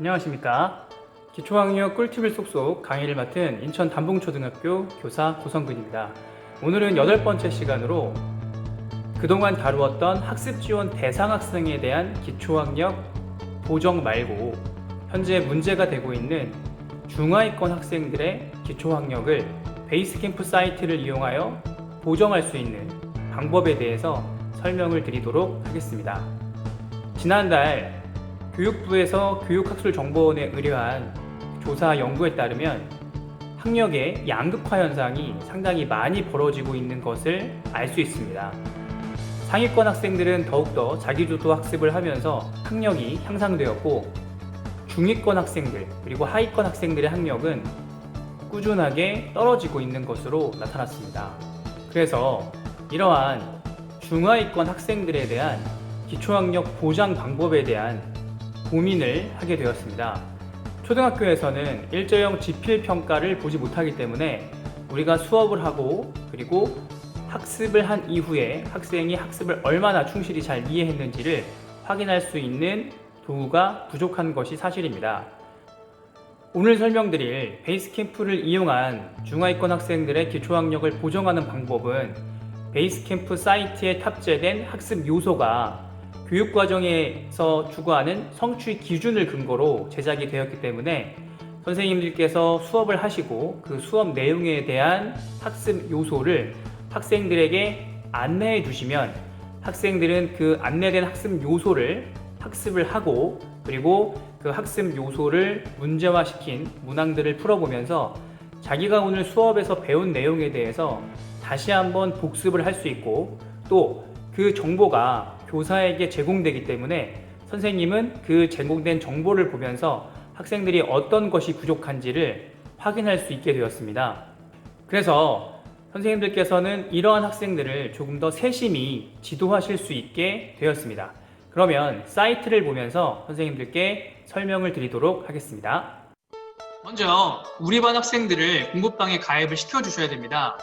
안녕하십니까. 기초학력 꿀팁을 쏙쏙 강의를 맡은 인천 담봉초등학교 교사 고성근입니다. 오늘은 여덟 번째 시간으로 그동안 다루었던 학습 지원 대상 학생에 대한 기초학력 보정 말고 현재 문제가 되고 있는 중하위권 학생들의 기초학력을 베이스 캠프 사이트를 이용하여 보정할 수 있는 방법에 대해서 설명을 드리도록 하겠습니다. 지난달 교육부에서 교육학술정보원에 의뢰한 조사 연구에 따르면 학력의 양극화 현상이 상당히 많이 벌어지고 있는 것을 알 수 있습니다. 상위권 학생들은 더욱더 자기주도 학습을 하면서 학력이 향상되었고 중위권 학생들 그리고 하위권 학생들의 학력은 꾸준하게 떨어지고 있는 것으로 나타났습니다. 그래서 이러한 중하위권 학생들에 대한 기초학력 보장 방법에 대한 고민을 하게 되었습니다. 초등학교에서는 일제형 지필 평가를 보지 못하기 때문에 우리가 수업을 하고 그리고 학습을 한 이후에 학생이 학습을 얼마나 충실히 잘 이해했는지를 확인할 수 있는 도구가 부족한 것이 사실입니다. 오늘 설명드릴 베이스캠프를 이용한 중하위권 학생들의 기초학력을 보정하는 방법은 베이스캠프 사이트에 탑재된 학습 요소가 교육과정에서 추구하는 성취 기준을 근거로 제작이 되었기 때문에 선생님들께서 수업을 하시고 그 수업 내용에 대한 학습 요소를 학생들에게 안내해 주시면 학생들은 그 안내된 학습 요소를 학습을 하고 그리고 그 학습 요소를 문제화시킨 문항들을 풀어보면서 자기가 오늘 수업에서 배운 내용에 대해서 다시 한번 복습을 할 수 있고 또 그 정보가 교사에게 제공되기 때문에 선생님은 그 제공된 정보를 보면서 학생들이 어떤 것이 부족한지를 확인할 수 있게 되었습니다. 그래서 선생님들께서는 이러한 학생들을 조금 더 세심히 지도하실 수 있게 되었습니다. 그러면 사이트를 보면서 선생님들께 설명을 드리도록 하겠습니다. 먼저 우리 반 학생들을 공부방에 가입을 시켜주셔야 됩니다.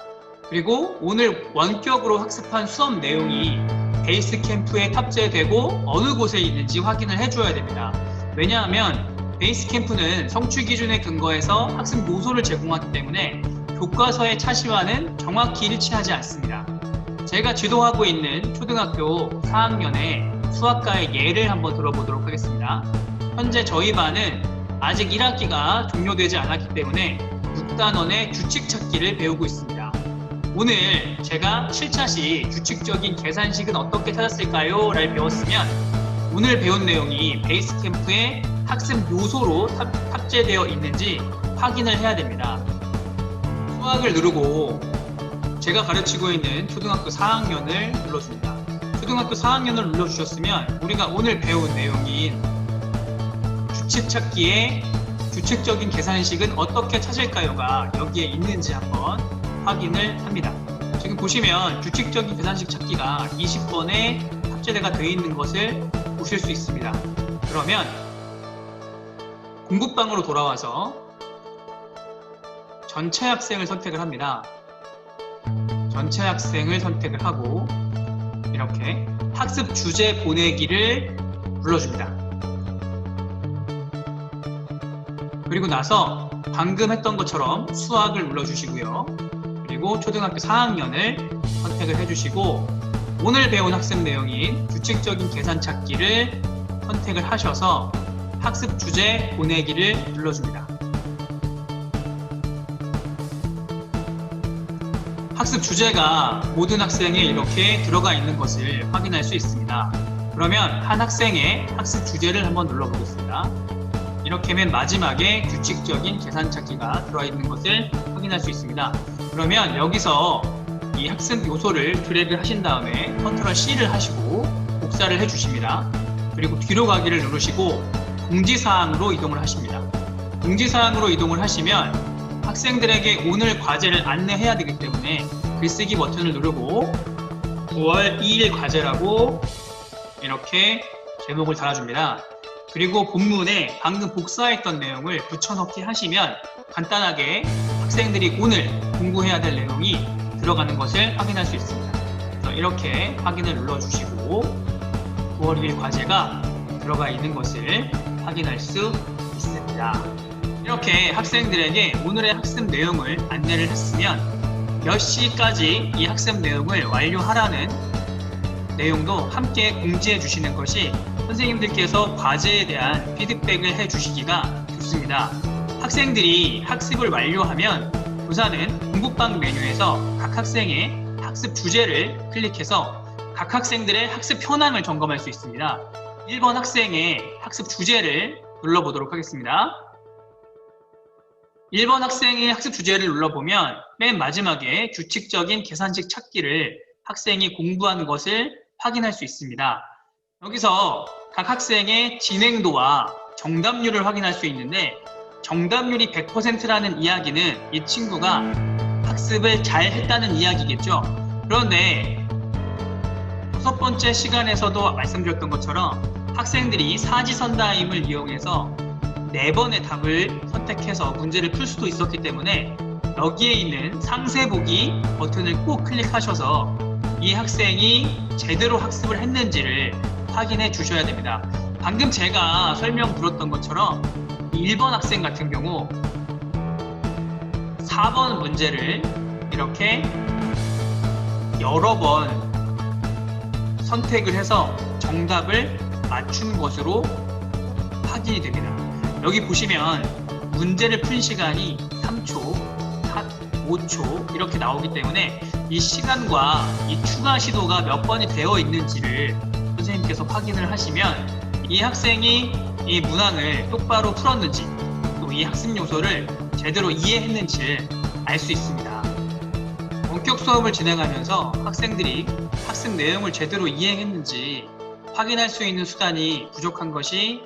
그리고 오늘 원격으로 학습한 수업 내용이 베이스 캠프에 탑재되고 어느 곳에 있는지 확인을 해줘야 됩니다. 왜냐하면 베이스 캠프는 성취 기준에 근거해서 학습 요소를 제공하기 때문에 교과서의 차시와는 정확히 일치하지 않습니다. 제가 지도하고 있는 초등학교 4학년의 수학과의 예를 한번 들어보도록 하겠습니다. 현재 저희 반은 아직 1학기가 종료되지 않았기 때문에 6단원의 규칙 찾기를 배우고 있습니다. 오늘 제가 7차 시 규칙적인 계산식은 어떻게 찾았을까요? 를 배웠으면 오늘 배운 내용이 베이스 캠프의 학습 요소로 탑, 탑재되어 있는지 확인을 해야 됩니다. 수학을 누르고 제가 가르치고 있는 초등학교 4학년을 눌러줍니다. 초등학교 4학년을 눌러주셨으면 우리가 오늘 배운 내용인 규칙 찾기의 규칙적인 계산식은 어떻게 찾을까요가 여기에 있는지 한번 확인을 합니다. 지금 보시면 규칙적인 계산식 찾기가 20번에 탑재가 되어 있는 것을 보실 수 있습니다. 그러면 공부방으로 돌아와서 전체 학생을 선택을 합니다. 전체 학생을 선택을 하고 이렇게 학습 주제 보내기를 눌러줍니다. 그리고 나서 방금 했던 것처럼 수학을 눌러주시고요. 그리고 초등학교 4학년을 선택을 해주시고 오늘 배운 학습 내용인 규칙적인 계산 찾기를 선택을 하셔서 학습 주제 보내기를 눌러줍니다. 학습 주제가 모든 학생에 이렇게 들어가 있는 것을 확인할 수 있습니다. 그러면 한 학생의 학습 주제를 한번 눌러보겠습니다. 이렇게 맨 마지막에 규칙적인 계산 찾기가 들어가 있는 것을 확인할 수 있습니다. 그러면 여기서 이 학습 요소를 드래그 하신 다음에 컨트롤 C를 하시고 복사를 해주십니다. 그리고 뒤로 가기를 누르시고 공지사항으로 이동을 하십니다. 공지사항으로 이동을 하시면 학생들에게 오늘 과제를 안내해야 되기 때문에 글쓰기 버튼을 누르고 9월 2일 과제라고 이렇게 제목을 달아줍니다. 그리고 본문에 방금 복사했던 내용을 붙여넣기 하시면 간단하게 학생들이 오늘 공부해야 될 내용이 들어가는 것을 확인할 수 있습니다. 그래서 이렇게 확인을 눌러주시고 9월 1일 과제가 들어가 있는 것을 확인할 수 있습니다. 이렇게 학생들에게 오늘의 학습 내용을 안내를 했으면 몇 시까지 이 학습 내용을 완료하라는 내용도 함께 공지해 주시는 것이 선생님들께서 과제에 대한 피드백을 해 주시기가 좋습니다. 학생들이 학습을 완료하면 교사는 공부방 메뉴에서 각 학생의 학습 주제를 클릭해서 각 학생들의 학습 현황을 점검할 수 있습니다. 1번 학생의 학습 주제를 눌러보도록 하겠습니다. 1번 학생의 학습 주제를 눌러보면 맨 마지막에 규칙적인 계산식 찾기를 학생이 공부한 것을 확인할 수 있습니다. 여기서 각 학생의 진행도와 정답률을 확인할 수 있는데 정답률이 100%라는 이야기는 이 친구가 학습을 잘 했다는 이야기겠죠. 그런데 첫 번째 시간에서도 말씀드렸던 것처럼 학생들이 사지선다임을 이용해서 네 번의 답을 선택해서 문제를 풀 수도 있었기 때문에 여기에 있는 상세 보기 버튼을 꼭 클릭하셔서 이 학생이 제대로 학습을 했는지를 확인해 주셔야 됩니다. 방금 제가 설명 드렸던 것처럼 1번 학생 같은 경우 4번 문제를 이렇게 여러 번 선택을 해서 정답을 맞춘 것으로 확인이 됩니다. 여기 보시면 문제를 푼 시간이 3초, 5초 이렇게 나오기 때문에 이 시간과 이 추가 시도가 몇 번이 되어 있는지를 선생님께서 확인을 하시면 이 학생이 이 문항을 똑바로 풀었는지 또 이 학습 요소를 제대로 이해했는지를 알 수 있습니다. 원격 수업을 진행하면서 학생들이 학습 내용을 제대로 이해했는지 확인할 수 있는 수단이 부족한 것이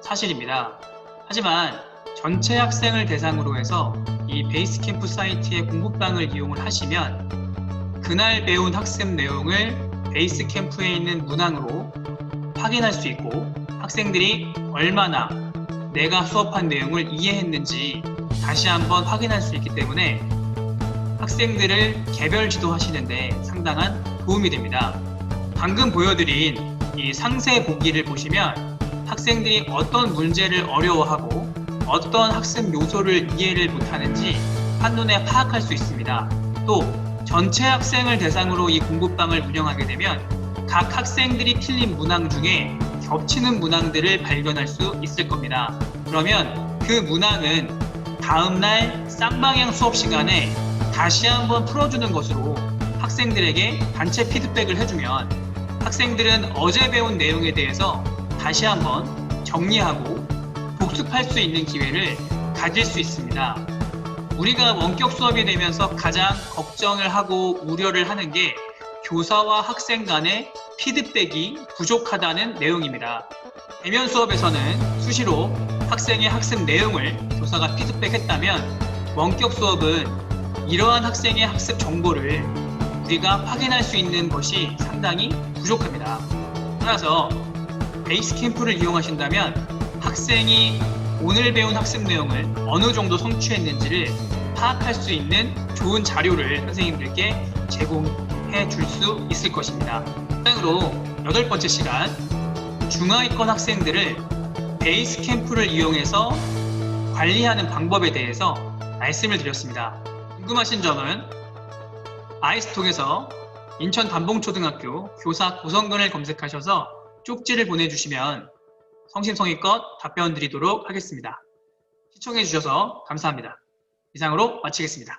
사실입니다. 하지만 전체 학생을 대상으로 해서 이 베이스 캠프 사이트의 공부방을 이용을 하시면 그날 배운 학습 내용을 베이스 캠프에 있는 문항으로 확인할 수 있고 학생들이 얼마나 내가 수업한 내용을 이해했는지 다시 한번 확인할 수 있기 때문에 학생들을 개별 지도하시는데 상당한 도움이 됩니다. 방금 보여드린 이 상세 보기를 보시면 학생들이 어떤 문제를 어려워하고 어떤 학습 요소를 이해를 못하는지 한눈에 파악할 수 있습니다. 또 전체 학생을 대상으로 이 공부방을 운영하게 되면 각 학생들이 틀린 문항 중에 겹치는 문항들을 발견할 수 있을 겁니다. 그러면 그 문항은 다음날 쌍방향 수업 시간에 다시 한번 풀어주는 것으로 학생들에게 단체 피드백을 해주면 학생들은 어제 배운 내용에 대해서 다시 한번 정리하고 복습할 수 있는 기회를 가질 수 있습니다. 우리가 원격 수업이 되면서 가장 걱정을 하고 우려를 하는 게 교사와 학생 간의 피드백이 부족하다는 내용입니다. 대면 수업에서는 수시로 학생의 학습 내용을 교사가 피드백했다면 원격 수업은 이러한 학생의 학습 정보를 우리가 확인할 수 있는 것이 상당히 부족합니다. 따라서 베이스 캠프를 이용하신다면 학생이 오늘 배운 학습 내용을 어느 정도 성취했는지를 파악할 수 있는 좋은 자료를 선생님들께 제공 해 줄 수 있을 것입니다. 다음으로 여덟 번째 시간 중하위권 학생들을 베이스 캠프를 이용해서 관리하는 방법에 대해서 말씀을 드렸습니다. 궁금하신 점은 아이스톡에서 인천 담봉초등학교 교사 고성근을 검색하셔서 쪽지를 보내주시면 성심성의껏 답변 드리도록 하겠습니다. 시청해주셔서 감사합니다. 이상으로 마치겠습니다.